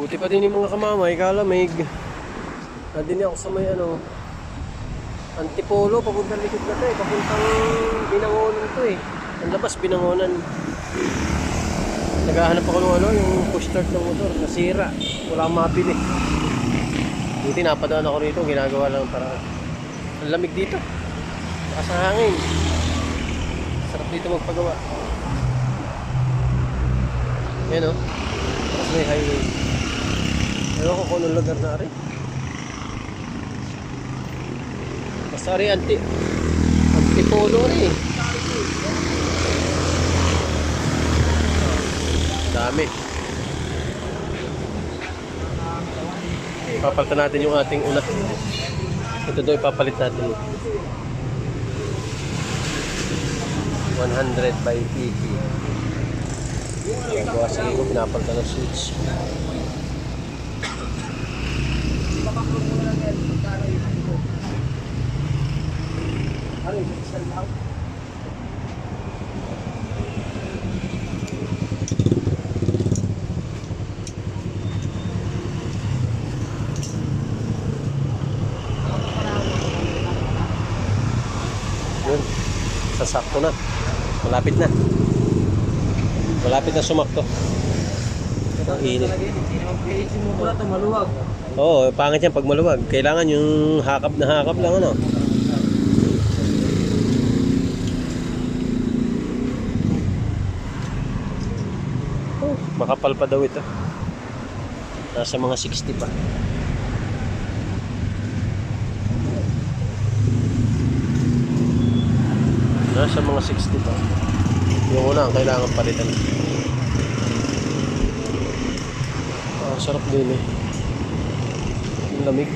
Buti pa din yung mga kamamay, kalamig. Nandini ako sa may ano, Antipolo, papuntang likod na to eh. Papuntang Binangonan to eh. Ang labas, Binangonan. Naghahanap ako ng ano, yung push start ng motor. Nasira. Wala akong mabili. Buti napadaan ako rito, ginagawa lang para ang lamig dito. Lakas ng hangin. Sarap dito magpagawa. Yan o. Tapos may highway. Ewan ko kung anong lugar na rin. Basta rin anti antipolo rin eh. Dami. Papalitan natin yung ating una. Ito daw ipapalit natin. 100 by 80. Gawa sige ko, pinapalitan ng switch. Sasakto na. Malapit na. Malapit na sumakto. Ang init. Oo, pangit yan pag maluwag. Kailangan yung hakap na hakap lang ano. Oh, makapal pa daw ito. Nasa mga 60 pa. Nasa mga 60 pa. Yung una ang kailangan palitan. Ah, sarap din eh. Ang lamig.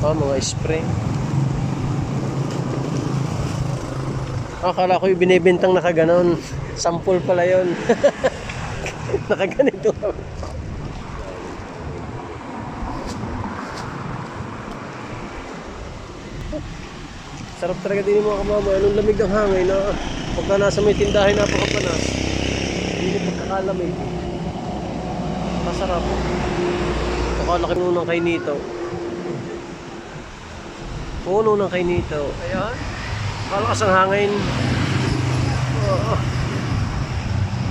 Ah, mga spray. Ah, Akala ko yung binibintang nakaganon. Sample pala yon. Nakaganito. Sarap talaga din yung mga kamama. Anong lamig ng hangin na pagka nasa may tindahan napakapanas. Hindi pagkakalamig. Masarap. Pakalaki mo ng kainito. Puno ng kainito. Ayan. Kalakas ang hangin. Oo.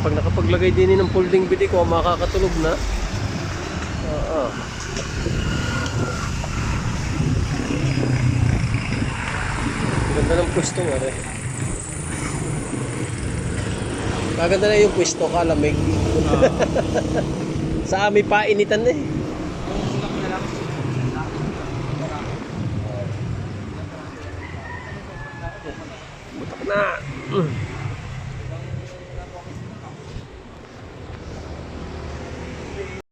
Pag nakapaglagay din ng folding bidi ko, makakatulog na. Oo. Ganda ng pwesto nga rin. Maganda na yung pwesto, kalamig. Sa amin pa initan na eh. Butak na. Mm.